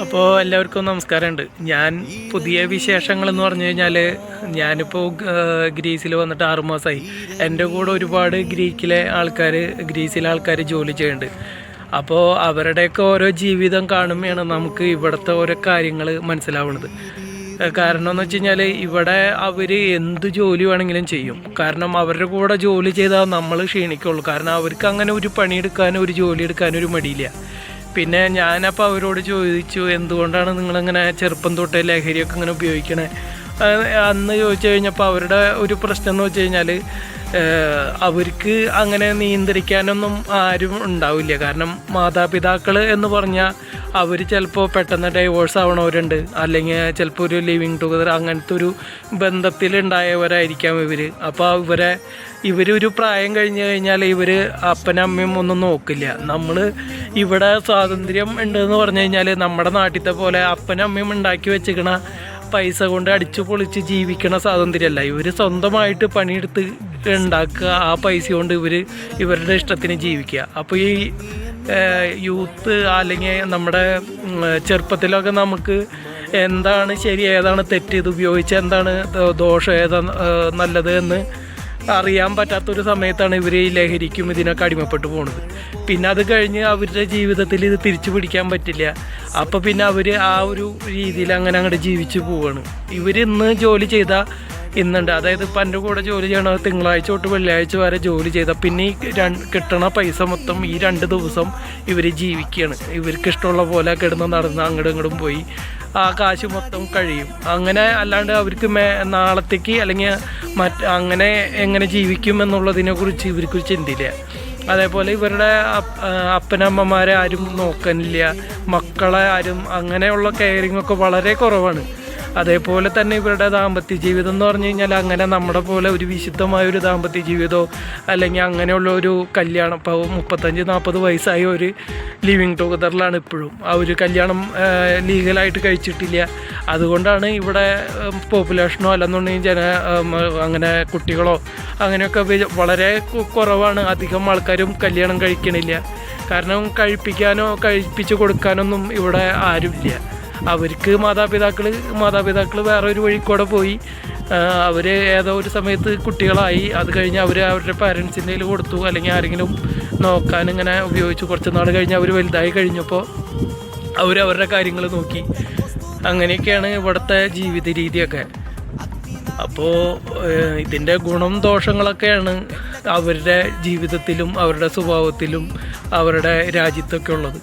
അപ്പോൾ എല്ലാവർക്കും നമസ്കാരമുണ്ട്. ഞാൻ പുതിയ വിശേഷങ്ങൾ എന്ന് പറഞ്ഞു കഴിഞ്ഞാൽ ഞാനിപ്പോൾ ഗ്രീസിൽ വന്നിട്ട് ആറുമാസമായി എന്റെ കൂടെ ഒരുപാട് ഗ്രീക്കിലെ ആൾക്കാർ ഗ്രീസിലെ ആൾക്കാർ ജോലി ചെയ്യുന്നുണ്ട്. അപ്പോൾ അവരുടെയൊക്കെ ഓരോ ജീവിതം കാണുമ്പോഴാണ് നമുക്ക് ഇവിടുത്തെ ഓരോ കാര്യങ്ങൾ മനസ്സിലാവുന്നത്. കാരണം എന്ന് വെച്ച് കഴിഞ്ഞാൽ ഇവിടെ അവർ എന്ത് ജോലി വേണമെങ്കിലും ചെയ്യും. കാരണം അവരുടെ കൂടെ ജോലി ചെയ്താൽ നമ്മൾ ക്ഷീണിക്കുള്ളൂ. കാരണം അവർക്ക് അങ്ങനെ ഒരു പണിയെടുക്കാനും ഒരു ജോലി എടുക്കാനും ഒരു മടിയില്ല. പിന്നെ ഞാനപ്പോൾ അവരോട് ചോദിച്ചു എന്തുകൊണ്ടാണ് നിങ്ങളിങ്ങനെ ചെറുപ്പം തൊട്ടേ ലഹരിയൊക്കെ ഇങ്ങനെ ഉപയോഗിക്കണേ? അന്ന് ചോദിച്ചു കഴിഞ്ഞപ്പോൾ അവരുടെ ഒരു പ്രശ്നം എന്ന് വെച്ച് കഴിഞ്ഞാൽ അവർക്ക് അങ്ങനെ നിയന്ത്രിക്കാനൊന്നും ആരും ഉണ്ടാവില്ല. കാരണം മാതാപിതാക്കൾ എന്ന് പറഞ്ഞാൽ അവർ ചിലപ്പോൾ പെട്ടെന്ന് ഡൈവോഴ്സ് ആവണവരുണ്ട്. അല്ലെങ്കിൽ ചിലപ്പോൾ ഒരു ലിവിങ് ടുഗദർ അങ്ങനത്തെ ഒരു ബന്ധത്തിലുണ്ടായവരായിരിക്കാം ഇവർ അപ്പോൾ ഇവരെ ഇവരൊരു പ്രായം കഴിഞ്ഞ് കഴിഞ്ഞാൽ ഇവർ അപ്പനമ്മയും ഒന്നും നോക്കില്ല. നമ്മൾ ഇവിടെ സ്വാതന്ത്ര്യം ഉണ്ടെന്ന് പറഞ്ഞു കഴിഞ്ഞാൽ നമ്മുടെ നാട്ടിലത്തെ പോലെ അപ്പനമ്മയും ഉണ്ടാക്കി വെച്ചിക്കണ പൈസ കൊണ്ട് അടിച്ചു പൊളിച്ച് ജീവിക്കണ സ്വാതന്ത്ര്യമല്ല. ഇവർ സ്വന്തമായിട്ട് പണിയെടുത്ത് ഉണ്ടാക്കുക ആ പൈസ കൊണ്ട് ഇവർ ഇവരുടെ ഇഷ്ടത്തിന് ജീവിക്കുക. അപ്പോൾ ഈ യൂത്ത് അല്ലെങ്കിൽ നമ്മുടെ ചെറുപ്പത്തിലൊക്കെ നമുക്ക് എന്താണ് ശരി ഏതാണ് തെറ്റ് ഇത് ഉപയോഗിച്ച് എന്താണ് ദോഷം ഏതാ നല്ലത് എന്ന് അറിയാൻ പറ്റാത്തൊരു സമയത്താണ് ഇവർ ഈ ലഹരിക്കും ഇതിനൊക്കെ അടിമപ്പെട്ടു പോണത്. പിന്നെ അത് കഴിഞ്ഞ് അവരുടെ ജീവിതത്തിൽ ഇത് തിരിച്ചു പിടിക്കാൻ പറ്റില്ല. അപ്പോൾ പിന്നെ അവർ ആ ഒരു രീതിയിൽ അങ്ങനെ അങ്ങോട്ട് ജീവിച്ചു പോവാണ്. ഇവർ ഇന്ന് ജോലി ചെയ്താൽ ഇന്നുണ്ട്. അതായത് ഇപ്പം എന്റെ കൂടെ ജോലി ചെയ്യണത് തിങ്കളാഴ്ച തൊട്ട് വെള്ളിയാഴ്ച വരെ ജോലി ചെയ്താൽ പിന്നെ ഈ കിട്ടണ പൈസ മൊത്തം ഈ രണ്ട് ദിവസം ഇവർ ജീവിക്കുകയാണ് ഇവർക്ക് ഇഷ്ടമുള്ള പോലെ കിടന്ന് നടന്ന് അങ്ങോട്ടും ഇങ്ങോട്ടും പോയി ആ കാശ് മൊത്തം കഴിയും. അങ്ങനെ അല്ലാണ്ട് അവർക്ക് മേ നാളത്തേക്ക് അല്ലെങ്കിൽ മറ്റ് അങ്ങനെ എങ്ങനെ ജീവിക്കും എന്നുള്ളതിനെ കുറിച്ച് ഇവർക്ക് ചിന്തില്ല അതേപോലെ ഇവരുടെ അപ്പനമ്മമാരെ ആരും നോക്കാനില്ല. മക്കളെ ആരും അങ്ങനെയുള്ള കെയറിങ് ഒക്കെ വളരെ കുറവാണ്. അതേപോലെ തന്നെ ഇവരുടെ ദാമ്പത്യ ജീവിതം എന്ന് പറഞ്ഞു കഴിഞ്ഞാൽ അങ്ങനെ നമ്മുടെ പോലെ ഒരു വിശുദ്ധമായ ഒരു ദാമ്പത്യ ജീവിതമോ അല്ലെങ്കിൽ അങ്ങനെയുള്ള ഒരു കല്യാണം ഇപ്പോൾ മുപ്പത്തഞ്ച് നാൽപ്പത് വയസ്സായ ഒരു ലിവിങ് ടുഗദറിലാണ് ഇപ്പോഴും. ആ ഒരു കല്യാണം ലീഗലായിട്ട് കഴിച്ചിട്ടില്ല. അതുകൊണ്ടാണ് ഇവിടെ പോപ്പുലേഷനോ അല്ലെന്നുണ്ടെങ്കിൽ ജന അങ്ങനെ കുട്ടികളോ അങ്ങനെയൊക്കെ വളരെ കുറവാണ്. അധികം ആൾക്കാരും കല്യാണം കഴിക്കണില്ല. കാരണം കഴിപ്പിക്കാനോ കഴിപ്പിച്ച് കൊടുക്കാനൊന്നും ഇവിടെ ആരുമില്ല. അവർക്ക് മാതാപിതാക്കൾ മാതാപിതാക്കൾ വേറെ ഒരു വഴി കൂടെ പോയി. അവർ ഏതോ ഒരു സമയത്ത് കുട്ടികളായി. അത് കഴിഞ്ഞ് അവർ അവരുടെ പാരൻസിന്റെ കയ്യിൽ കൊടുത്തു. അല്ലെങ്കിൽ ആരെങ്കിലും നോക്കാൻ ഇങ്ങനെ ഉപയോഗിച്ചു. കുറച്ച് നാൾ കഴിഞ്ഞ് അവർ വലുതായി കഴിഞ്ഞപ്പോൾ അവർ അവരുടെ കാര്യങ്ങൾ നോക്കി. അങ്ങനെയൊക്കെയാണ് ഇവിടുത്തെ ജീവിത രീതിയൊക്കെ. അപ്പോൾ ഇതിന്റെ ഗുണം ദോഷങ്ങളൊക്കെയാണ് അവരുടെ ജീവിതത്തിലും അവരുടെ സ്വഭാവത്തിലും അവരുടെ രാജ്യത്തൊക്കെ ഉള്ളത്.